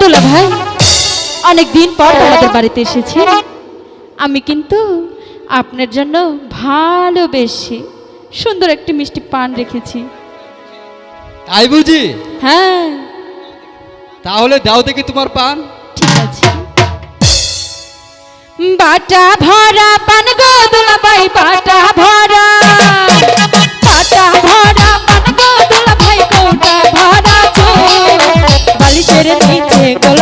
দুলা ভাই অনেক পর আমাদের বাড়িতে এসেছি। আমি কিন্তু আপনার জন্য ভালোবেসে সুন্দর একটি মিষ্টি পান রেখেছি। তাই বুঝি? হ্যাঁ। তাহলে দাও দেখি তোমার পান। ঠিক আছে। বাটা ভরা পান গো দুলাভাই বাটা বালিশের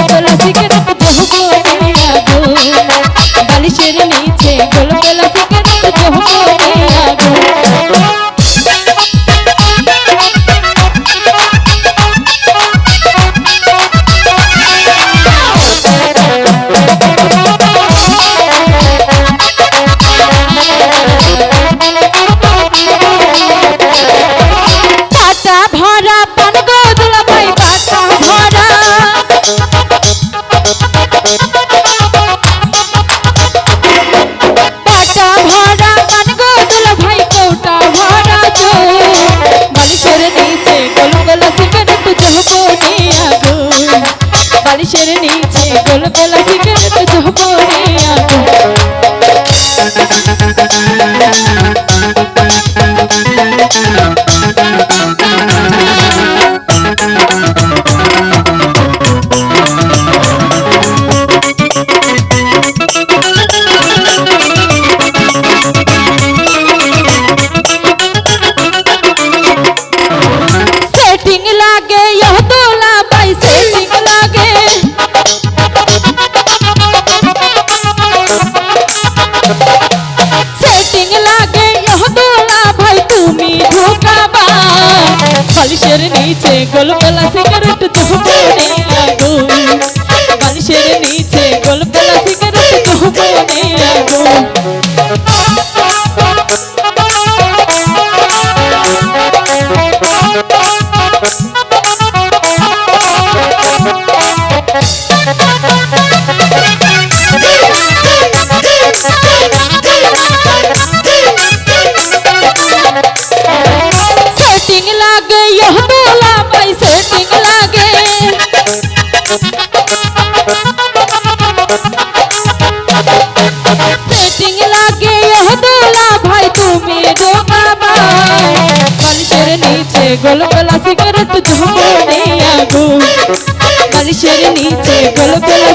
Thank বালিশের নিচে গোল গলা গলা সিগারেট আগুন। বালিশের নিচে গোল গলা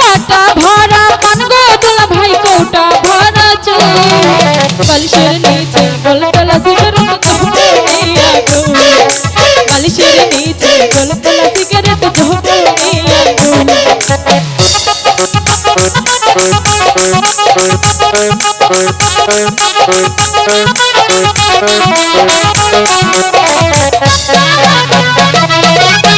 পাতা ভরা পান গো দোলা ভাই কোটা ভরা চো। বালিশের নিচে গোল গলা সিগারেট ধোপনে আগো বালিশের নিচে গোল গলা সিগারেট ধোপনে Thank you.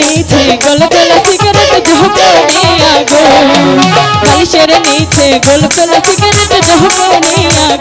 নিচে গোল গোল সিগারেট ঝুঁকো নিয়া গো। বালিশের নিচে গোল গোল সিগারেট ঝোপনে আগো